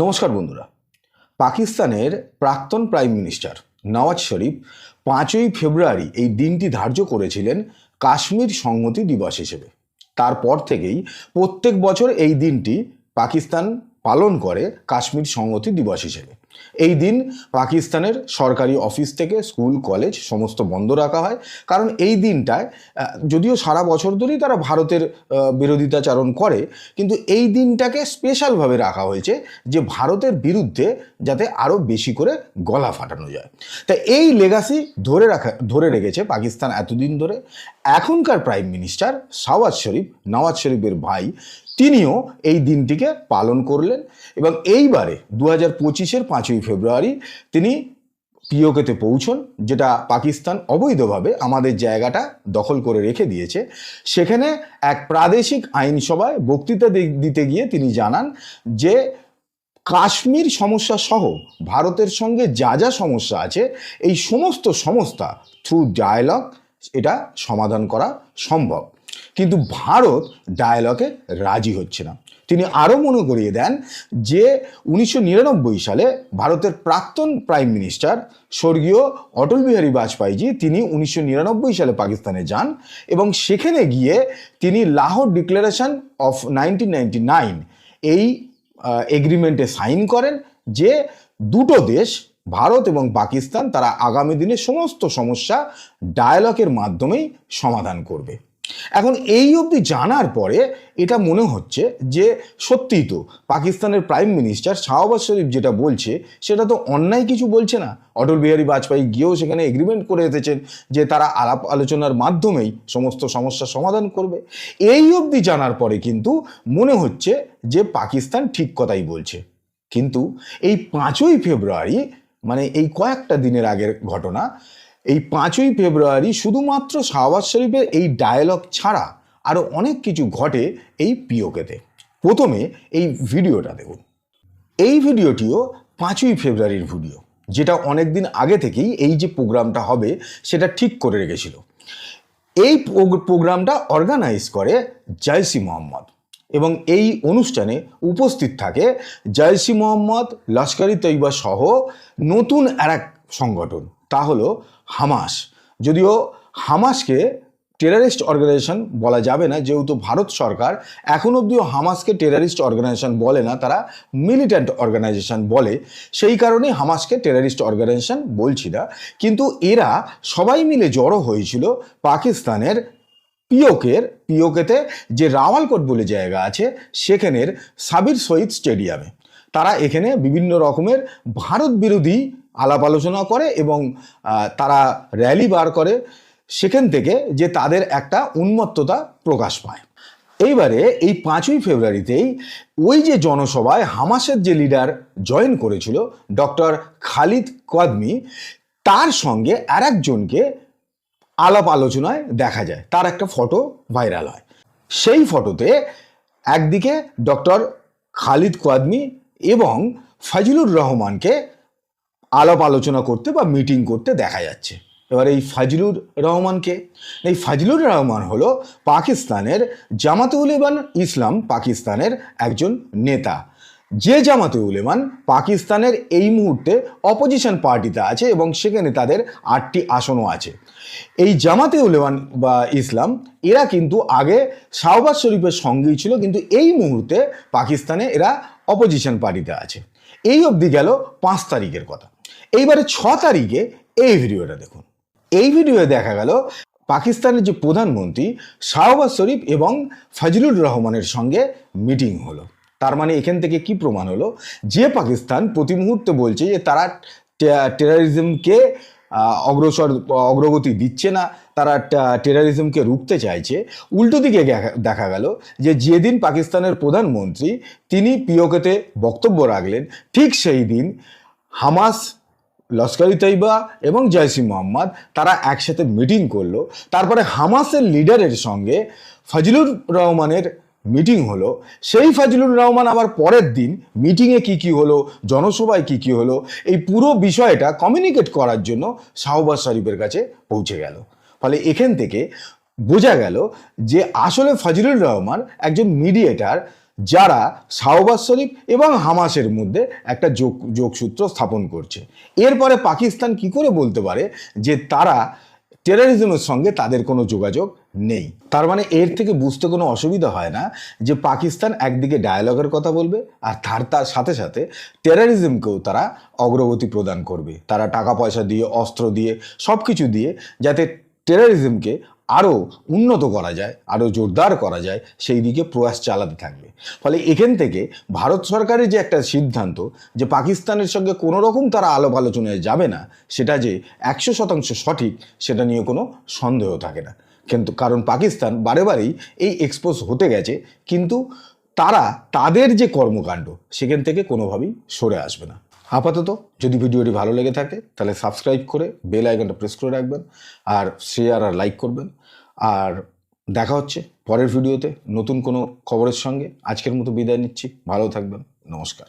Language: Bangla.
নমস্কার বন্ধুরা। পাকিস্তানের প্রাক্তন প্রাইম মিনিস্টার নওয়াজ শরীফ পাঁচই ফেব্রুয়ারি এই দিনটি ধার্য করেছিলেন কাশ্মীর সংহতি দিবস হিসেবে। তারপর থেকেই প্রত্যেক বছর এই দিনটি পাকিস্তান পালন করে কাশ্মীর সংহতি দিবস হিসেবে। এই দিন পাকিস্তানের সরকারি অফিস থেকে স্কুল, কলেজ সমস্ত বন্ধ রাখা হয়। কারণ এই দিনটায় যদিও সারা বছর ধরেই তারা ভারতের বিরোধিতাচারণ করে, কিন্তু এই দিনটাকে স্পেশালভাবে রাখা হয়েছে যে ভারতের বিরুদ্ধে যাতে আরও বেশি করে গলা ফাটানো যায়। তা এই লেগাসি ধরে রাখা, ধরে রেখেছে পাকিস্তান এতদিন ধরে। এখনকার প্রাইম মিনিস্টার শাহবাজ শরীফ, নওয়াজ শরীফের ভাই তিনিও এই দিনটিকে পালন করলেন এবং এইবারে দু হাজার পঁচিশের পাঁচই ফেব্রুয়ারি তিনি পিওকেতে পৌঁছন, যেটা পাকিস্তান অবৈধভাবে আমাদের জায়গাটা দখল করে রেখে দিয়েছে। সেখানে এক প্রাদেশিক আইনসভায় বক্তৃতা দিতে গিয়ে তিনি জানান যে, কাশ্মীর সমস্যা সহ ভারতের সঙ্গে যা যা সমস্যা আছে, এই সমস্ত সমস্যা থ্রু ডায়ালগ এটা সমাধান করা সম্ভব। কিন্তু ভারত ডায়ালগে রাজি হচ্ছে না। তিনি আরও মনে করিয়ে দেন যে উনিশশো নিরানব্বই সালে ভারতের প্রাক্তন প্রাইম মিনিস্টার স্বর্গীয় অটল বিহারী বাজপেয়ীজি তিনি উনিশশো নিরানব্বই সালে পাকিস্তানে যান এবং সেখানে গিয়ে তিনি Lahore declaration of nineteen ninety nine এই এগ্রিমেন্টে সাইন করেন যে দুটো দেশ, ভারত এবং পাকিস্তান, তারা আগামী দিনে সমস্ত সমস্যা ডায়ালগের মাধ্যমেই সমাধান করবে। এখন এই অবধি জানার পরে এটা মনে হচ্ছে যে সত্যিই তো পাকিস্তানের প্রাইম মিনিস্টার শাহবাজ শরীফ যেটা বলছে, সেটা তো অন্যায় কিছু বলছে না। অটল বিহারী বাজপেয়ী গিয়েও সেখানে এগ্রিমেন্ট করে এসেছেন যে তারা আলাপ আলোচনার মাধ্যমেই সমস্ত সমস্যার সমাধান করবে। এই অবধি জানার পরে কিন্তু মনে হচ্ছে যে পাকিস্তান ঠিক কথাই বলছে। কিন্তু এই পাঁচই ফেব্রুয়ারি মানে এই কয়েকটা দিনের আগের ঘটনা এই পাঁচই ফেব্রুয়ারি শুধুমাত্র শাহবাজ শরীফের এই ডায়ালগ ছাড়া আরও অনেক কিছু ঘটে এই পিওকেতে। প্রথমে এই ভিডিওটা দেখুন। এই ভিডিওটিও পাঁচই ফেব্রুয়ারির ভিডিও, যেটা অনেক দিন আগে থেকেই এই যে প্রোগ্রামটা হবে সেটা ঠিক করে রেখেছিল। এই প্রোগ- প্রোগ্রামটা অর্গানাইজ করে জয়সি মোহাম্মদ এবং এই অনুষ্ঠানে উপস্থিত থাকে জয়সি মোহাম্মদ লস্করি তৈবা সহ নতুন আর এক সংগঠন তা হলো হামাস। যদিও হামাসকে টেরারিস্ট অর্গানাইজেশন বলা যাবে না, যেহেতু ভারত সরকার এখন অবধিও হামাসকে টেরারিস্ট অর্গানাইজেশন বলে না, তারা মিলিট্যান্ট অর্গানাইজেশন বলে। সেই কারণে হামাসকে টেরারিস্ট অর্গানাইজেশন বলছি না। কিন্তু এরা সবাই মিলে জড়ো হয়েছিল পাকিস্তানের পিওকের, পিওকেতে যে রাওয়ালকোট বলে জায়গা আছে, সেখানের সাবির শহীদ স্টেডিয়ামে। তারা এখানে বিভিন্ন রকমের ভারত বিরোধী আলাপ আলোচনা করে এবং তারা র্যালি বার করে সেখান থেকে যে তাদের একটা উন্মত্ততা প্রকাশ পায়। এইবারে এই পাঁচই ফেব্রুয়ারিতেই ওই যে জনসভায় হামাসের যে লিডার জয়েন করেছিল ডক্টর খালিদ কদমি, তার সঙ্গে আর একজনকে আলাপ আলোচনায় দেখা যায়। তার একটা ফটো ভাইরাল হয়। সেই ফটোতে একদিকে ডক্টর খালিদ কোয়াদমি এবং ফাজিলুর রহমানকে আলাপ আলোচনা করতে বা মিটিং করতে দেখা যাচ্ছে। এবার এই ফাজলুর রহমানকে এই ফাজলুর রহমান হলো পাকিস্তানের জামাতে উলেমান ইসলাম পাকিস্তানের একজন নেতা। যে জামাতে উলেমান পাকিস্তানের এই মুহূর্তে অপোজিশন পার্টিতে আছে এবং সেখানে তাদের আটটি আসনও আছে। এই জামাতে উলেমান বা ইসলাম, এরা কিন্তু আগে শাহবাজ শরীফের সঙ্গেই ছিল, কিন্তু এই মুহূর্তে পাকিস্তানে এরা অপোজিশন পার্টিতে আছে। এই অবধি গেল পাঁচ তারিখের কথা। এইবারে ছ তারিখে এই ভিডিওটা দেখুন। এই ভিডিওয়ে দেখা গেল পাকিস্তানের যে প্রধানমন্ত্রী শাহবাজ শরীফ এবং ফজলুর রহমানের সঙ্গে মিটিং হলো। তার মানে এখান থেকে কি প্রমাণ হলো? যে পাকিস্তান প্রতি মুহূর্তে বলছে যে তারা টেরারিজমকে অগ্রসর, অগ্রগতি দিচ্ছে না, তারা টেরারিজমকে রুখতে চাইছে। উল্টো দিকে দেখা- গেল যে যেদিন পাকিস্তানের প্রধানমন্ত্রী তিনি পিওকেতে বক্তব্য রাখলেন, ঠিক সেই দিন হামাস লস্করি তৈবা এবং জয়সি মোহাম্মদ, তারা একসাথে মিটিং করল। তারপরে হামাসের লিডারের সঙ্গে ফজলুর রহমানের মিটিং হলো। সেই ফজলুর রহমান আবার পরের দিন মিটিংয়ে কি কি হলো, জনসভায় কি কি হলো, এই পুরো বিষয়টা কমিউনিকেট করার জন্য শাহবাজ শরীফের কাছে পৌঁছে গেল। ফলে এখান থেকে বোঝা গেল যে আসলে ফজলুর রহমান একজন মিডিয়েটার যারা শাহবাজ শরীফ এবং হামাসের মধ্যে একটা যোগ, যোগসূত্র স্থাপন করছে। এরপরে পাকিস্তান কি করে বলতে পারে যে তারা টেরারিজমের সঙ্গে তাদের কোনো যোগাযোগ নেই? তার মানে এর থেকে বুঝতে কোনো অসুবিধা হয় না যে পাকিস্তান একদিকে ডায়ালগের কথা বলবে আর তার তার সাথে সাথে টেরারিজমকেও তারা অগ্রগতি প্রদান করবে। তারা টাকা পয়সা দিয়ে, অস্ত্র দিয়ে সব কিছু দিয়ে যাতে টেরারিজমকে আরও উন্নত করা যায় আরও জোরদার করা যায়, সেই দিকে প্রয়াস চালাতে থাকবে। ফলে এখান থেকে ভারত সরকারের যে একটা সিদ্ধান্ত যে পাকিস্তানের সঙ্গে কোনো রকম তারা আলোপ আলোচনায় যাবে না, সেটা যে একশো শতাংশ সঠিক, সেটা নিয়ে কোনো সন্দেহ থাকে না। কিন্তু কারণ পাকিস্তান বারে বারেই এই এক্সপোজ হতে গেছে, কিন্তু তারা তাদের যে কর্মকাণ্ড, সেখান থেকে কোনোভাবেই সরে আসবে না। আপাতত যদি ভিডিওটি ভালো লেগে থাকে, তাহলে সাবস্ক্রাইব করে বেল আইকনটা প্রেস করে রাখবেন আর শেয়ার আর লাইক করবেন। আর দেখা হচ্ছে পরের ভিডিওতে নতুন কোনো খবরের সঙ্গে। আজকের মতো বিদায় নিচ্ছি। ভালো থাকবেন। নমস্কার।